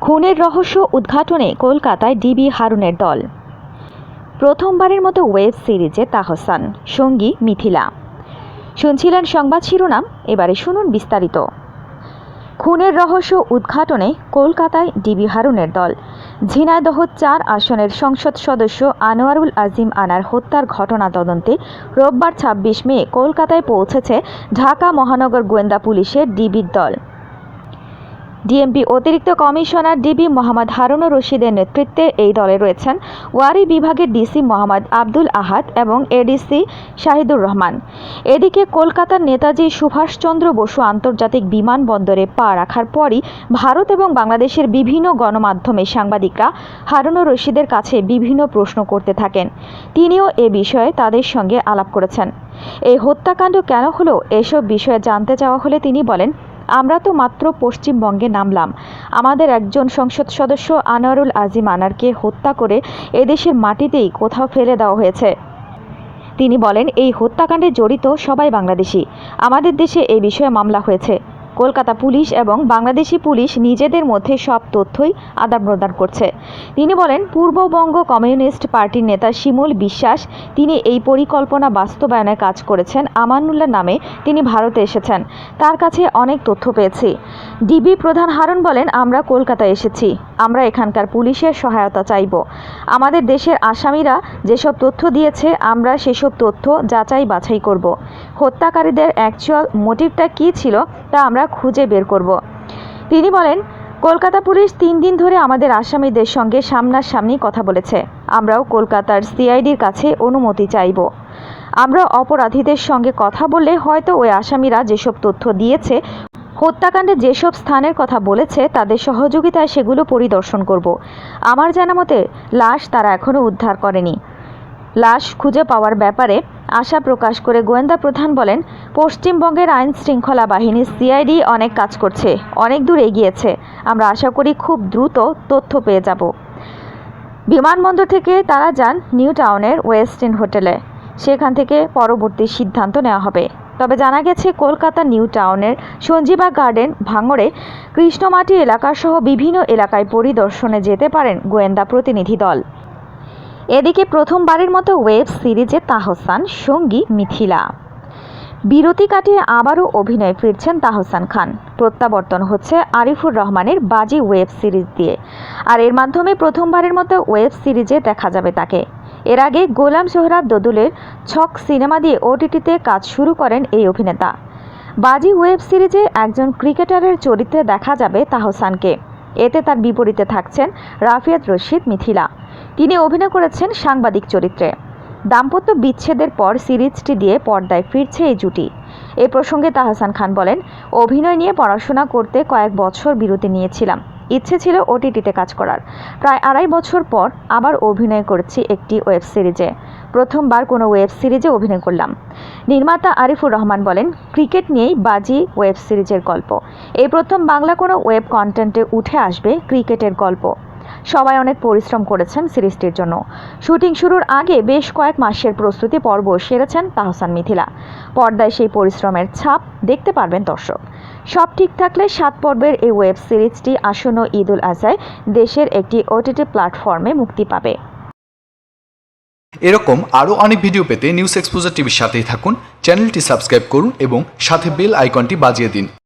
খুনের রহস্য উদ্ঘাটনে কলকাতায় ডিবি হারুনের দল। প্রথমবারের মতো ওয়েব সিরিজে তাহসান, সঙ্গী মিথিলা। শুনছিলেন সংবাদ শিরোনাম, এবারে শুনুন বিস্তারিত। খুনের রহস্য উদ্ঘাটনে কলকাতায় ডিবি হারুনের দল। ঝিনাইদহ চার আসনের সংসদ সদস্য আনোয়ারুল আজিম আনার হত্যার ঘটনা তদন্তে রোববার ছাব্বিশ মে কলকাতায় পৌঁছেছে ঢাকা মহানগর গোয়েন্দা পুলিশের ডিবির দল। ডিএমপি অতিরিক্ত কমিশনার ডিবি মোহাম্মদ হারুনুর রশিদের নেতৃত্বে এই দলে রয়েছেন ওয়ারি বিভাগের ডিসি মোহাম্মদ আব্দুল আহাদ এবং এডিসি শাহিদুর রহমান। এদিকে কলকাতার নেতাজি সুভাষচন্দ্র বসু আন্তর্জাতিক বিমানবন্দরে পা রাখার পরই ভারত এবং বাংলাদেশের বিভিন্ন গণমাধ্যমে সাংবাদিকরা হারুনুর রশিদের কাছে বিভিন্ন প্রশ্ন করতে থাকেন। তিনিও এ বিষয়ে তাদের সঙ্গে আলাপ করেছেন। এই হত্যাকাণ্ড কেন হলো? এসব বিষয়ে জানতে চাওয়া হলে তিনি বলেন আমরা তো মাত্র পশ্চিমবঙ্গে নামলাম। আমাদের একজন সংসদ সদস্য আনোয়ারুল আজিম আনারকে হত্যা করে এদেশের মাটিতেই কোথাও ফেলে দেওয়া হয়েছে। তিনি বলেন, এই হত্যাকাণ্ডে জড়িত সবাই বাংলাদেশি। আমাদের দেশে এই বিষয়ে মামলা হয়েছে। কলকাতা পুলিশ এবং বাংলাদেশি পুলিশ নিজেদের মধ্যে সব তথ্যই আদান প্রদান করছে। তিনি বলেন, পূর্ববঙ্গ কমিউনিস্ট পার্টির নেতা শিমুল বিশ্বাস, তিনি এই পরিকল্পনা বাস্তবায়নে কাজ করেছেন। আমানুল্লাহ নামে তিনি ভারতে এসেছেন। তার কাছে অনেক তথ্য পেয়েছি। ডিবি প্রধান হারুন বলেন, আমরা কলকাতায় এসেছি। আমরা এখানকার পুলিশের সহায়তা চাইব। আমাদের দেশের আসামিরা যেসব তথ্য দিয়েছে, আমরা সেসব তথ্য যাচাই বাছাই করব। হত্যাকারীদের অ্যাকচুয়াল মোটিভটা কী ছিল, তা আমরা খুঁজে বের করব। তিনি বলেন, কলকাতা পুলিশ তিন দিন ধরে আমাদের আসামিদের সঙ্গে সামনাসামনি কথা বলেছে। আমরাও কলকাতার সিআইডির কাছে অনুমতি চাইব। আমরা অপরাধীদের সঙ্গে কথা বললে হয়তো ওই আসামিরা যেসব তথ্য দিয়েছে হত্যাকাণ্ডে যেসব স্থানের কথা বলেছে, তাদের সহযোগিতায় সেগুলো পরিদর্শন করব। আমার জানা মতে, লাশ তারা এখনও উদ্ধার করেনি। লাশ খুঁজে পাওয়ার ব্যাপারে আশা প্রকাশ করে গোয়েন্দা প্রধান বলেন, পশ্চিমবঙ্গের আইন শৃঙ্খলা বাহিনী সিআইডি অনেক কাজ করছে, অনেক দূর এগিয়েছে। আমরা আশা করি খুব দ্রুত তথ্য পেয়ে যাব। বিমানবন্দর থেকে তারা যান নিউ টাউনের ওয়েস্টিন হোটেলে। সেখান থেকে পরবর্তী সিদ্ধান্ত নেওয়া হবে। তবে জানা গেছে কলকাতা নিউ টাউনের সঞ্জীবা গার্ডেন ভাঙড়ে কৃষ্ণমাটি এলাকাসহ বিভিন্ন এলাকায় পরিদর্শনে যেতে পারেন গোয়েন্দা প্রতিনিধি দল। এদিকে প্রথমবারের মতো ওয়েব সিরিজে তাহসান, সঙ্গী, মিথিলা। বিরতি কাটিয়ে আবারও অভিনয় ফিরছেন তাহসান খান। প্রত্যাবর্তন হচ্ছে আরিফুর রহমানের বাজি ওয়েব সিরিজ দিয়ে। আর এর মাধ্যমে প্রথমবারের মতো ওয়েব সিরিজে দেখা যাবে তাকে। এর আগে গোলাম সোহরাব দদুলের ছক সিনেমা দিয়ে ওটিটিতে কাজ শুরু করেন এই অভিনেতা। বাজি ওয়েব সিরিজে একজন ক্রিকেটারের চরিত্রে দেখা যাবে তাহসানকে। এতে তার বিপরীতে থাকছেন রাফিয়াত রশিদ মিথিলা। তিনি অভিনয় করেছেন সাংবাদিক চরিত্রে। দাম্পত্য বিচ্ছেদের পর সিরিজটি দিয়ে পর্দায় ফিরছে এই জুটি। এ প্রসঙ্গে তাহসান খান বলেন, অভিনয় নিয়ে পড়াশোনা করতে কয়েক বছর বিরতি নিয়েছিলাম। ইচ্ছে ছিল ওটিটিতে কাজ করার। প্রায় আড়াই বছর পর আবার অভিনয় করছি একটি ওয়েব সিরিজে। প্রথমবার কোনো ওয়েব সিরিজে অভিনয় করলাম। নির্মাতা আরিফুর রহমান বলেন, ক্রিকেট নিয়েই বাজি ওয়েব সিরিজের গল্প। এই প্রথম বাংলা কোনো ওয়েব কন্টেন্টে উঠে আসবে ক্রিকেটের গল্প। সবাই অনেক পরিশ্রম করেছেন সিরিজটির জন্য। শুটিং শুরুর আগে বেশ কয়েক মাসের প্রস্তুতি পর্ব সেরেছেন তাহসান মিথিলা। পর্দায় সেই পরিশ্রমের ছাপ দেখতে পারবেন দর্শক। সব ঠিক থাকলে সাত পর্বের এই ওয়েব সিরিজটি আসন্ন ঈদ উল আজহায় দেশের একটি ওটিটি প্ল্যাটফর্মে মুক্তি পাবে। এরকম আরও অনেক ভিডিও পেতে নিউজ এক্সপোজার টিভির সাথেই থাকুন, চ্যানেলটি সাবস্ক্রাইব করুন এবং সাথে বেল আইকনটি বাজিয়ে দিন।